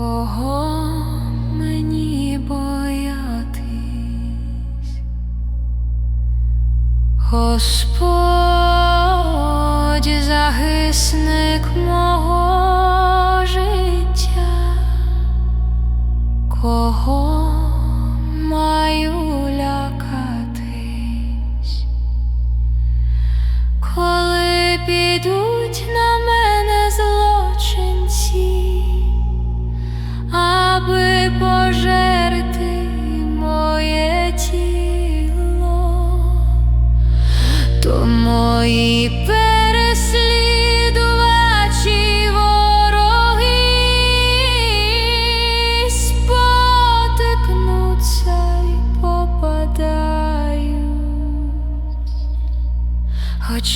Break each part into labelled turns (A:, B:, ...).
A: oh.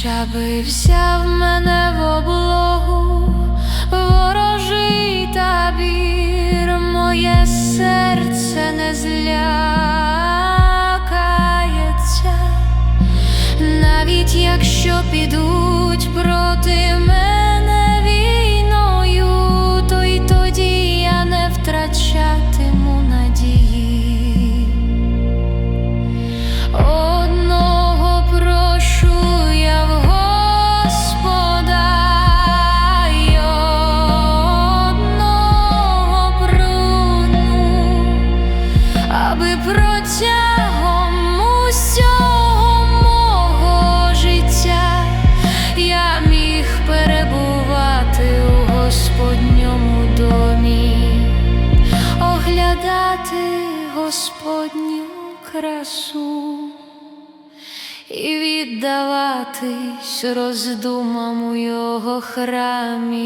A: Щабився в мене в облогу, ворожий табір, моє серце не злякається, навіть якщо підуть проти мене. Красу і віддаватись роздумам у його храмі.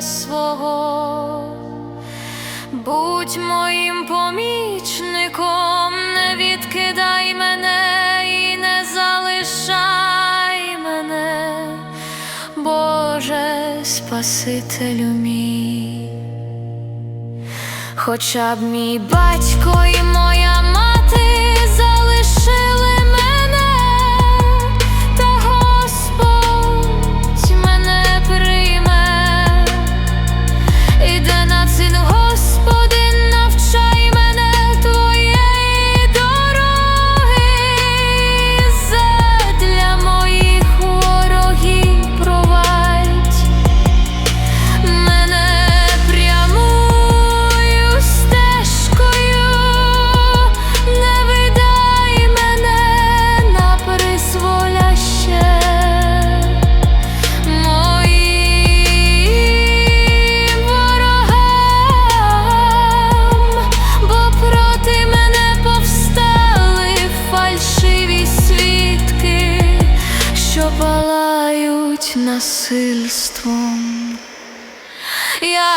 A: Свого, будь моїм помічником, не відкидай мене і не залишай мене, Боже Спасителю мій, хоча б мій батько і мой. палають насильством. Я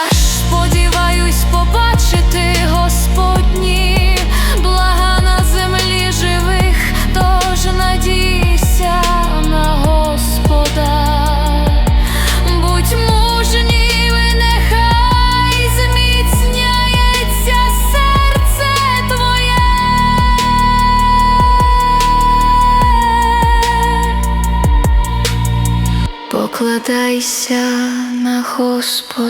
A: Покладайся на Господа.